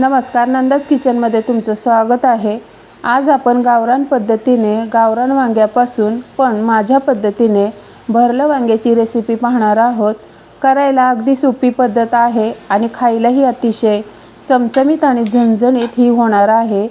नमस्कार नंदाज किचनमध्ये तुमचं स्वागत आहे. आज आपण गावरान पद्धतीने गावरान वांग्यापासून पण माझ्या पद्धतीने भरलं वांग्याची रेसिपी पाहणार आहोत. करायला अगदी सोपी पद्धत आहे आणि खायलाही अतिशय चमचमीत आणि झणझणीत ही होणार आहे.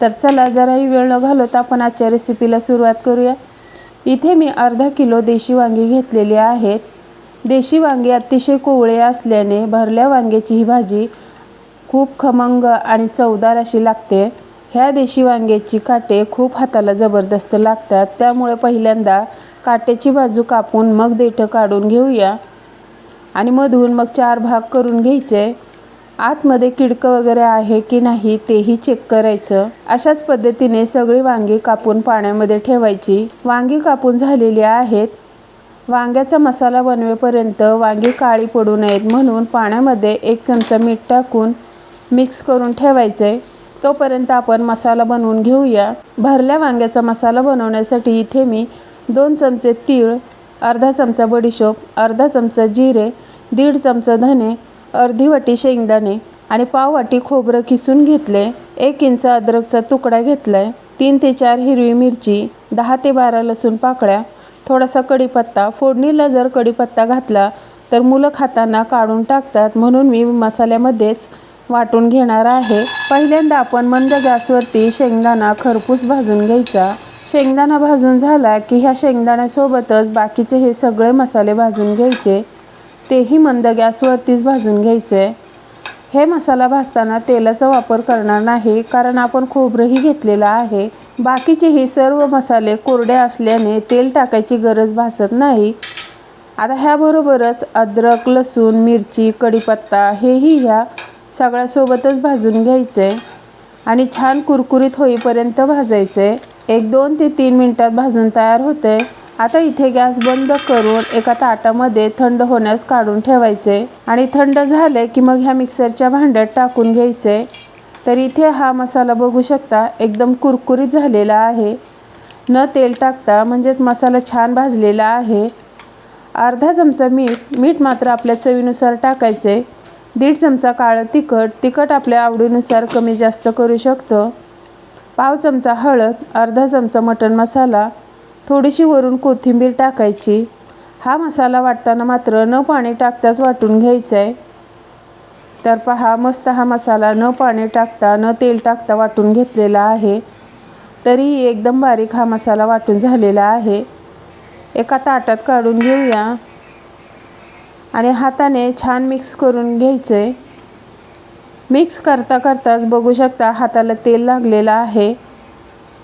तर चला जराही वेळ न घालवता आपण आजच्या रेसिपीला सुरुवात करूया. इथे मी अर्धा किलो देशी वांगी घेतलेली आहेत. देशी वांगी अतिशय कोवळे असल्याने भरल्या वांग्याची ही भाजी खूप खमंग आणि चवदार अशी लागते. ह्या देशी वांग्याची काटे खूप हाताला जबरदस्त लागतात. त्यामुळे पहिल्यांदा काट्याची बाजू कापून मग देठं काढून घेऊया. आणि मधून मग चार भाग करून घ्यायचे. आतमध्ये किडकं वगैरे आहे की नाही तेही चेक करायचं. अशाच पद्धतीने सगळी वांगी कापून पाण्यामध्ये ठेवायची. वांगी कापून झालेली आहेत. वांग्याचा मसाला बनवेपर्यंत वांगी काळी पडू नयेत म्हणून पाण्यामध्ये एक चमचा मीठ टाकून मिक्स करून ठेवायचे. तोपर्यंत आपण मसाला बनवून घेऊया. भरल्या वांग्याचा मसाला बनवण्यासाठी इथे मी दोन चमचे तीळ अर्धा चमचा बडीशोप अर्धा चमचा जिरे दीड चमचा धने अर्धी वाटी शेंगदाणे आणि पाव वाटी खोबरं किसून घेतले. एक इंच अद्रकचा तुकडा घेतलाय. तीन ते चार हिरवी मिरची दहा ते बारा लसूण पाकळ्या थोडासा कढीपत्ता. फोडणीला जर कढीपत्ता घातला तर मुलं खाताना काढून टाकतात म्हणून मी मसाल्यामध्येच वाटून घेणार आहे. पहिल्यांदा आपण मंद गॅसवरती शेंगदाणा खरपूस भाजून घ्यायचा. शेंगदाणा भाजून झाला की ह्या शेंगदाण्यासोबतच बाकीचे हे सगळे मसाले भाजून घ्यायचे. तेही मंद गॅसवरतीच भाजून घ्यायचे. हे मसाला भाजताना तेलाचा वापर करणार नाही कारण आपण खोबरंही घेतलेलं आहे. बाकीचे हे सर्व मसाले कोरडे असल्याने तेल टाकायची गरज भासत नाही. आता ह्याबरोबरच अद्रक लसूण मिरची कढीपत्ता हेही ह्या सगळ्यासोबतच भाजून घ्यायचे आणि छान कुरकुरीत होईपर्यंत भाजायचे. एक दोन ते तीन मिनटात भाजून तयार होते. आता इथे गॅस बंद करून एका ताटामध्ये थंड होण्यास काढून ठेवायचे आणि थंड झाले की मग ह्या मिक्सरच्या भांड्यात टाकून घ्यायचे. तर इथे हा मसाला बघू शकता एकदम कुरकुरीत झालेला आहे. न तेल टाकता म्हणजेच मसाला छान भाजलेला आहे. अर्धा चमचा मीठ मीठ मात्र आपल्या चवीनुसार टाकायचे. दीड चमचा काळं तिखट तिखट आपल्या आवडीनुसार कमी जास्त करू शकतो. पाव चमचा हळद अर्धा चमचा मटण मसाला थोडीशी वरून कोथिंबीर टाकायची. हा मसाला वाटताना मात्र न पाणी टाकताच वाटून घ्यायचा आहे तर पहा मस्त हा मसाला न पाणी टाकता न तेल टाकता वाटून घेतलेला आहे. तरी एकदम बारीक हा मसाला वाटून झालेला आहे. एका ताटात काढून घेऊया. आणि हाताने छान मिक्स करून घ्यायचे. मिक्स करता करताच बघू शकता हाताला तेल लागलेलं आहे.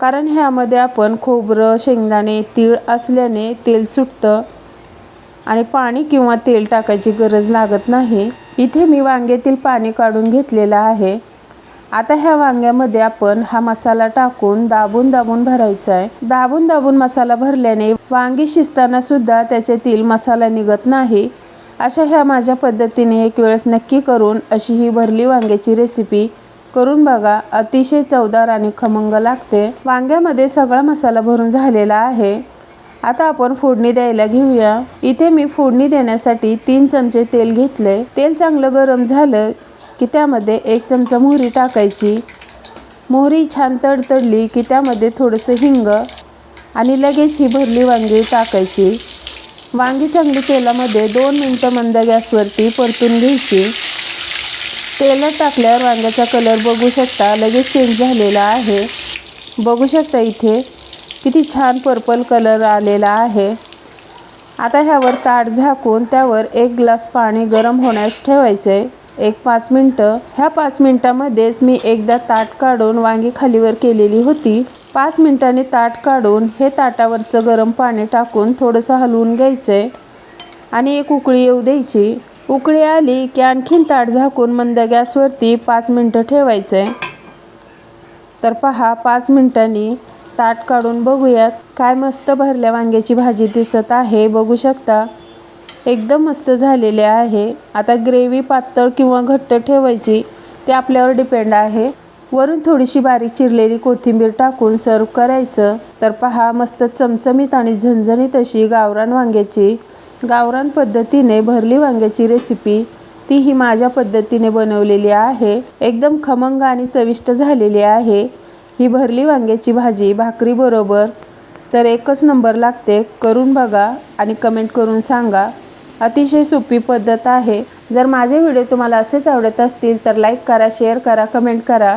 कारण ह्यामध्ये आपण खोबरं शेंगदाणे तीळ असल्याने तेल सुटतं. आणि पाणी किंवा तेल टाकायची गरज लागत नाही. इथे मी वांग्यातील पाणी काढून घेतलेलं आहे. आता ह्या वांग्यामध्ये आपण हा मसाला टाकून दाबून दाबून भरायचा आहे. दाबून दाबून मसाला भरल्याने वांगी शिजताना सुद्धा त्याच्यातील मसाला निघत नाही. अशा ह्या माझ्या पद्धतीने एक वेळेस नक्की करून अशी ही भरली वांग्याची रेसिपी करून बघा. अतिशय चवदार आणि खमंग लागते. वांग्यामध्ये सगळा मसाला भरून झालेला आहे. आता आपण फोडणी द्यायला घेऊया. इथे मी फोडणी देण्यासाठी तीन चमचे तेल घेतले. तेल चांगलं गरम झालं की त्यामध्ये एक चमचा मोहरी टाकायची. मोहरी छान तडतडली की त्यामध्ये थोडंसं हिंग आणि लगेच ही भरली वांगी टाकायची. वांगी चांगली तेलामध्ये दोन मिनटं मंद गॅसवरती परतून घ्यायची. तेलात टाकल्यावर वांग्याचा कलर बघू शकता लगेच चेंज झालेला आहे. बघू शकता इथे किती छान पर्पल कलर आलेला आहे. आता ह्यावर ताट झाकून त्यावर एक ग्लास पाणी गरम होण्यास ठेवायचं आहे एक पाच मिनटं. ह्या पाच मिनटामध्येच मी एकदा ताट काढून वांगी खालीवर केलेली होती. पाच मिनटांनी ताट काढून हे ताटावरचं गरम पाणी टाकून थोडंसं हलवून घ्यायचं. आणि एक उकळी येऊ द्यायची. उकळी आली की आणखीन ताट झाकून मंद गॅसवरती पाच मिनटं ठेवायचं. आहे तर पहा पाच मिनटांनी ताट काढून बघूयात काय मस्त भरल्या वांग्याची भाजी दिसत आहे. बघू शकता एकदम मस्त झालेले आहे. आता ग्रेव्ही पातळ किंवा घट्ट ठेवायची ते आपल्यावर डिपेंड आहे. वरून थोडीशी बारीक चिरलेली कोथिंबीर टाकून सर्व करायचं. तर पहा मस्त चमचमीत आणि झणझणीत अशी गावरान वांग्याची गावरान पद्धतीने भरली वांग्याची रेसिपी ती ही माझ्या पद्धतीने बनवलेली आहे. एकदम खमंग आणि चविष्ट झालेली आहे. ही भरली वांग्याची भाजी भाकरीबरोबर तर एकच नंबर लागते. करून बघा आणि कमेंट करून सांगा. अतिशय सोपी पद्धत आहे. जर माझे व्हिडिओ तुम्हाला असेच आवडत असतील तर लाईक करा शेअर करा कमेंट करा.